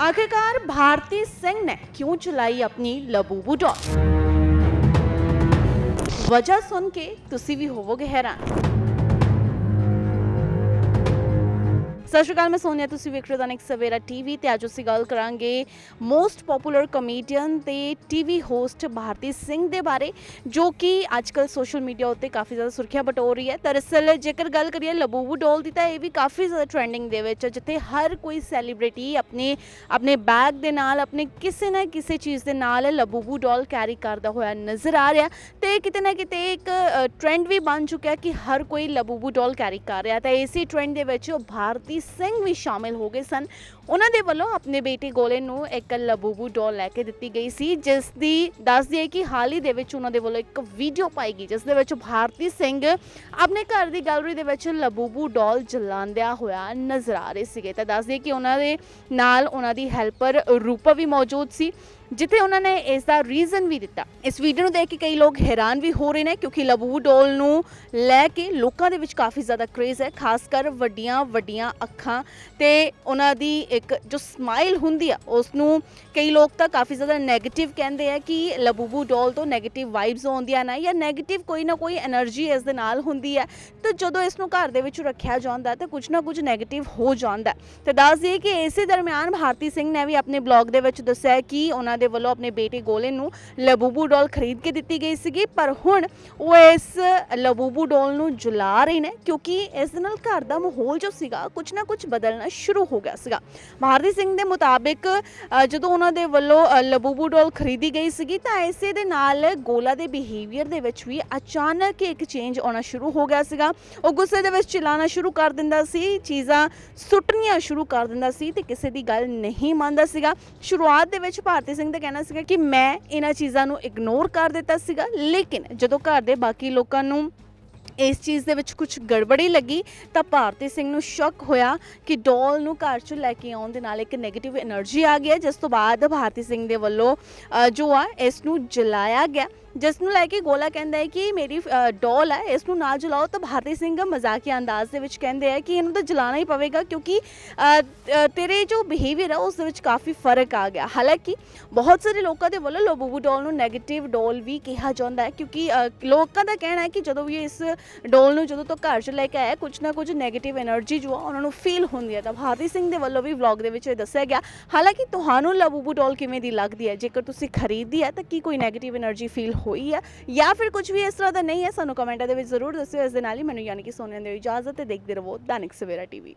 ਆਖਿਰਕਾਰ ਭਾਰਤੀ ਸਿੰਘ ਨੇ ਕਿਉਂ ਚਲਾਈ ਆਪਣੀ ਲਬੂਬੂ ਡॉल ਵਜ੍ਹਾ ਸੁਣ ਕੇ ਤੁਸੀਂ ਵੀ ਹੋਵੋਗੇ ਹੈਰਾਨ ਸਤਿ ਸ਼੍ਰੀ ਅਕਾਲ ਮੈਂ ਸੋਨੀਆ ਤੁਸੀਂ ਵੇਖ ਰਹੇ ਹੋ ਦੈਨਿਕ ਸਵੇਰਾ ਟੀਵੀ ਤੇ ਅੱਜ ਅਸੀਂ ਗੱਲ ਕਰਾਂਗੇ ਮੋਸਟ ਪਪੂਲਰ ਕਮੇਡੀਅਨ ਤੇ ਟੀਵੀ ਹੋਸਟ ਭਾਰਤੀ ਸਿੰਘ ਦੇ ਬਾਰੇ ਜੋ ਕਿ ਅੱਜਕੱਲ ਸੋਸ਼ਲ ਮੀਡੀਆ ਉੱਤੇ ਕਾਫੀ ਜ਼ਿਆਦਾ ਸੁਰਖੀਆਂ ਬਟੋਰ ਰਹੀ ਹੈ। ਦਰਅਸਲ ਜੇਕਰ ਗੱਲ ਕਰੀਏ ਲਬੂਬੂ ਡੋਲ ਦੀ ਤਾਂ ਇਹ ਵੀ ਕਾਫੀ ਜ਼ਿਆਦਾ ਟ੍ਰੈਂਡਿੰਗ ਦੇ ਵਿੱਚ ਹੈ, ਜਿੱਥੇ ਹਰ ਕੋਈ ਸੈਲੀਬ੍ਰਿਟੀ ਆਪਣੇ ਆਪਣੇ ਬੈਗ ਦੇ ਨਾਲ ਆਪਣੇ ਕਿਸੇ ਨਾ ਕਿਸੇ ਚੀਜ਼ ਦੇ ਨਾਲ ਲਬੂਬੂ ਡੋਲ ਕੈਰੀ ਕਰਦਾ ਹੋਇਆ ਨਜ਼ਰ ਆ ਰਿਹਾ। ਤੇ ਕਿਤੇ ਨਾ ਕਿਤੇ ਇੱਕ ਟ੍ਰੈਂਡ ਵੀ ਬਣ ਚੁੱਕਿਆ ਕਿ ਹਰ ਕੋਈ ਲਬੂਬੂ ਡੋਲ ਕੈਰੀ ਕਰ ਰਿਹਾ। ਤਾਂ ਇਸੇ ਟ੍ਰੈਂਡ ਦੇ ਵਿੱਚ ਭਾਰਤੀ ਸਿੰਘ ਵੀ ਸ਼ਾਮਿਲ ਹੋ ਗਏ ਸਨ। ਉਹਨਾਂ ਦੇ ਵੱਲੋਂ ਆਪਣੇ ਬੇਟੇ ਗੋਲੇ ਨੂੰ ਇੱਕ ਲਬੂਬੂ ਡੋਲ ਲੈ ਕੇ ਦਿੱਤੀ ਗਈ ਸੀ, ਜਿਸ ਦੀ ਦੱਸ ਦਈਏ ਕਿ ਹਾਲ ਹੀ ਦੇ ਵਿੱਚ ਉਹਨਾਂ ਦੇ ਵੱਲੋਂ ਇੱਕ ਵੀਡੀਓ ਪਾਈ ਗਈ, ਜਿਸ ਦੇ ਵਿੱਚ ਭਾਰਤੀ ਸਿੰਘ ਆਪਣੇ ਘਰ ਦੀ ਗੈਲਰੀ ਦੇ ਵਿੱਚ ਲਬੂਬੂ ਡੋਲ ਜਲਾਉਂਦਿਆਂ ਹੋਇਆ ਨਜ਼ਰ ਆ ਰਹੇ ਸੀਗੇ। ਤਾਂ ਦੱਸਦੀ ਦਈਏ ਕਿ ਉਹਨਾਂ ਦੇ ਨਾਲ ਉਹਨਾਂ ਦੀ ਹੈਲਪਰ ਰੂਪਾ ਵੀ ਮੌਜੂਦ ਸੀ। ਜਿੱਥੇ ਉਹਨਾਂ ਨੇ ਇਸ ਦਾ ਰੀਜ਼ਨ ਵੀ ਦਿੱਤਾ। ਇਸ ਵੀਡੀਓ ਨੂੰ ਦੇਖ ਕੇ ਕਈ ਲੋਕ ਹੈਰਾਨ ਵੀ ਹੋ ਰਹੇ ਨੇ ਕਿਉਂਕਿ ਲਬੂ ਡੋਲ ਨੂੰ ਲੈ ਕੇ ਲੋਕਾਂ ਦੇ ਵਿੱਚ ਕਾਫੀ ਜ਼ਿਆਦਾ ਕ੍ਰੇਜ਼ ਹੈ, ਖਾਸ ਕਰ ਵੱਡੀਆਂ ਵੱਡੀਆਂ ਅੱਖਾਂ ਤੇ ਉਹਨਾਂ ਦੀ ਇੱਕ ਜੋ ਸਮਾਈਲ ਹੁੰਦੀ ਆ ਉਸ ਨੂੰ ਕਈ ਲੋਕ ਤਾਂ ਕਾਫੀ ਜ਼ਿਆਦਾ ਨੈਗੇਟਿਵ ਕਹਿੰਦੇ ਆ ਕਿ ਲਬੂਬੂ ਡੋਲ ਤੋਂ ਨੈਗੇਟਿਵ ਵਾਈਬਸ ਆਉਂਦੀਆਂ ਨੇ ਜਾਂ ਨੈਗੇਟਿਵ ਕੋਈ ਨਾ ਕੋਈ એનર્ਜੀ ਇਸ ਦੇ ਨਾਲ ਹੁੰਦੀ ਹੈ ਤਾਂ ਜਦੋਂ ਇਸ ਨੂੰ ਘਰ ਦੇ ਵਿੱਚ ਰੱਖਿਆ ਜਾਂਦਾ ਤਾਂ ਕੁਝ ਨਾ ਕੁਝ ਨੈਗੇਟਿਵ ਹੋ ਜਾਂਦਾ। ਤੇ ਦੱਸ ਦਈਏ ਕਿ ਇਸੇ ਦਰਮਿਆਨ ਭਾਰਤੀ ਸਿੰਘ ਨੇ ਵੀ ਆਪਣੇ ਬਲੌਗ ਦੇ ਵਿੱਚ ਦੱਸਿਆ ਕਿ ਉਹਨਾਂ ਦੇ ਵੱਲੋਂ ਆਪਣੇ ਬੇਟੇ ਗੋਲੇ ਨੂੰ ਲਬੂਬੂ ਡੋਲ ਖਰੀਦ ਕੇ ਦਿੱਤੀ ਗਈ ਸੀਗੀ, ਪਰ ਹੁਣ ਉਹ ਇਸ ਲਬੂਬੂ ਡੋਲ ਨੂੰ ਜਲਾ ਰਹੇ ਨੇ ਕਿਉਂਕਿ ਇਸ ਦੇ ਨਾਲ ਘਰ ਦਾ ਮਾਹੌਲ ਜੋ ਸੀਗਾ ਕੁਝ ਨਾ ਕੁਝ ਬਦਲਣਾ ਸ਼ੁਰੂ ਹੋ ਗਿਆ ਸੀਗਾ। ਭਾਰਤੀ ਸਿੰਘ ਦੇ ਮੁਤਾਬਿਕ ਜਦੋਂ ਉਹਨਾਂ ਦੇ ਵੱਲੋਂ ਲਬੂਬੂ ਡੋਲ ਖਰੀਦੀ ਗਈ ਸੀਗੀ, ਤਾਂ ਇਸੇ ਦੇ ਨਾਲ ਗੋਲਾ ਦੇ ਬਿਹੇਵੀਅਰ ਦੇ ਵਿੱਚ ਵੀ ਅਚਾਨਕ ਇੱਕ ਚੇਂਜ ਆਉਣਾ ਸ਼ੁਰੂ ਹੋ ਗਿਆ ਸੀਗਾ। ਉਹ ਗੁੱਸੇ ਦੇ ਵਿੱਚ ਚਿਲਾਣਾ ਸ਼ੁਰੂ ਕਰ ਦਿੰਦਾ ਸੀ, ਚੀਜ਼ਾਂ ਸੁੱਟਣੀਆਂ ਸ਼ੁਰੂ ਕਰ ਦਿੰਦਾ ਸੀ ਤੇ ਕਿਸੇ ਦੀ ਗੱਲ ਨਹੀਂ ਮੰਨਦਾ ਸੀਗਾ। ਸ਼ੁਰੂਆਤ ਦੇ ਵਿੱਚ ਭਾਰਤੀ ਸਿੰਘ ਸਿੰਘ ਦਾ ਕਹਿਣਾ ਸੀਗਾ ਕਿ ਮੈਂ ਇਹਨਾਂ ਚੀਜ਼ਾਂ ਨੂੰ ਇਗਨੋਰ ਕਰ ਦਿੱਤਾ ਸੀਗਾ ਲੇਕਿਨ ਜਦੋਂ ਘਰ ਦੇ ਬਾਕੀ ਲੋਕਾਂ ਨੂੰ ਇਸ ਚੀਜ਼ ਦੇ ਵਿੱਚ ਕੁਝ ਗੜਬੜੀ ਲੱਗੀ ਤਾਂ ਭਾਰਤੀ ਸਿੰਘ ਨੂੰ ਸ਼ੱਕ ਹੋਇਆ ਕਿ ਡੋਲ ਨੂੰ ਘਰ ਚੋਂ ਲੈ ਕੇ ਆਉਣ ਦੇ ਨਾਲ ਇੱਕ 네ਗੇਟਿਵ એનર્ਜੀ ਆ ਗਈ ਜਿਸ ਤੋਂ ਬਾਅਦ ਭਾਰਤੀ ਸਿੰਘ ਦੇ ਵੱਲੋਂ ਅ, ਜੋ ਆ ਇਸ ਨੂੰ ਜਲਾਇਆ ਗਿਆ। ਜਿਸ ਨੂੰ ਲੈ ਕੇ ਗੋਲਾ ਕਹਿੰਦਾ ਹੈ ਕਿ ਮੇਰੀ ਡੋਲ ਹੈ ਇਸ ਨੂੰ ਨਾ ਜਲਾਓ, ਤਾਂ ਭਾਰਤੀ ਸਿੰਘ ਮਜ਼ਾਕੀਆ ਅੰਦਾਜ਼ ਦੇ ਵਿੱਚ ਕਹਿੰਦੇ ਆ ਕਿ ਇਹਨੂੰ ਤਾਂ ਜਲਾਣਾ ਹੀ ਪਵੇਗਾ ਕਿਉਂਕਿ ਤੇਰੇ ਜੋ ਬਿਹੇਵੀਅਰ ਹੈ ਉਸ ਦੇ ਵਿੱਚ ਕਾਫੀ ਫ਼ਰਕ ਆ ਗਿਆ। ਹਾਲਾਂਕਿ, ਬਹੁਤ ਸਾਰੇ ਲੋਕਾਂ ਦੇ ਵੱਲੋਂ ਲੋਬੂ ਡੋਲ ਨੂੰ ਨੈਗੇਟਿਵ ਡੋਲ ਵੀ ਕਿਹਾ ਜਾਂਦਾ ਹੈ ਕਿਉਂਕਿ ਲੋਕਾਂ ਦਾ ਕਹਿਣਾ ਹੈ ਕਿ ਜਦੋਂ ਵੀ ਇਸ ਡੋਲ ਨੂੰ ਜਦੋਂ ਤੋਂ ਘਰ 'ਚ ਲੈ ਕੇ ਆਇਆ ਕੁਝ ਨਾ ਕੁਝ ਨੈਗੇਟਿਵ એનર્ਜੀ ਜੋ ਆ, ਉਹਨਾਂ ਨੂੰ ਫੀਲ ਹੁੰਦੀ ਹੈ ਤਾਂ ਭਾਰਤੀ ਸਿੰਘ ਦੇ ਵੱਲੋਂ ਵੀ ਵਲੌਗ ਦੇ ਵਿੱਚ ਇਹ ਦੱਸਿਆ ਗਿਆ। ਹਾਲਾਂਕਿ, ਤੁਹਾਨੂੰ ਲਬੂਬੂ ਡੋਲ ਕਿਵੇਂ ਦੀ ਲੱਗਦੀ ਹੈ? ਜੇਕਰ ਤੁਸੀਂ ਖਰੀਦਦੀ ਹੈ, ਤਾਂ ਕੀ ਕੋਈ ਨੈਗੇਟਿਵ એનર્ਜੀ ਫੀਲ ਹੋਈ ਹੈ ਜਾਂ ਫਿਰ ਕੁਝ ਵੀ ਇਸ ਤਰ੍ਹਾਂ ਦਾ ਨਹੀਂ ਹੈ, ਸਾਨੂੰ ਕਮੈਂਟਾਂ ਦੇ ਵਿੱਚ ਜ਼ਰੂਰ ਦੱਸਿਓ। ਇਸ ਦੇ ਨਾਲ ਹੀ ਮੈਨੂੰ ਯਾਨੀ ਕਿ ਸੋਨੀਆ ਦੀ ਇਜਾਜ਼ਤ ਤੇ ਦੇਖਦੇ ਰਹੋ ਦੈਨਿਕ ਸਵੇਰਾ ਟੀਵੀ।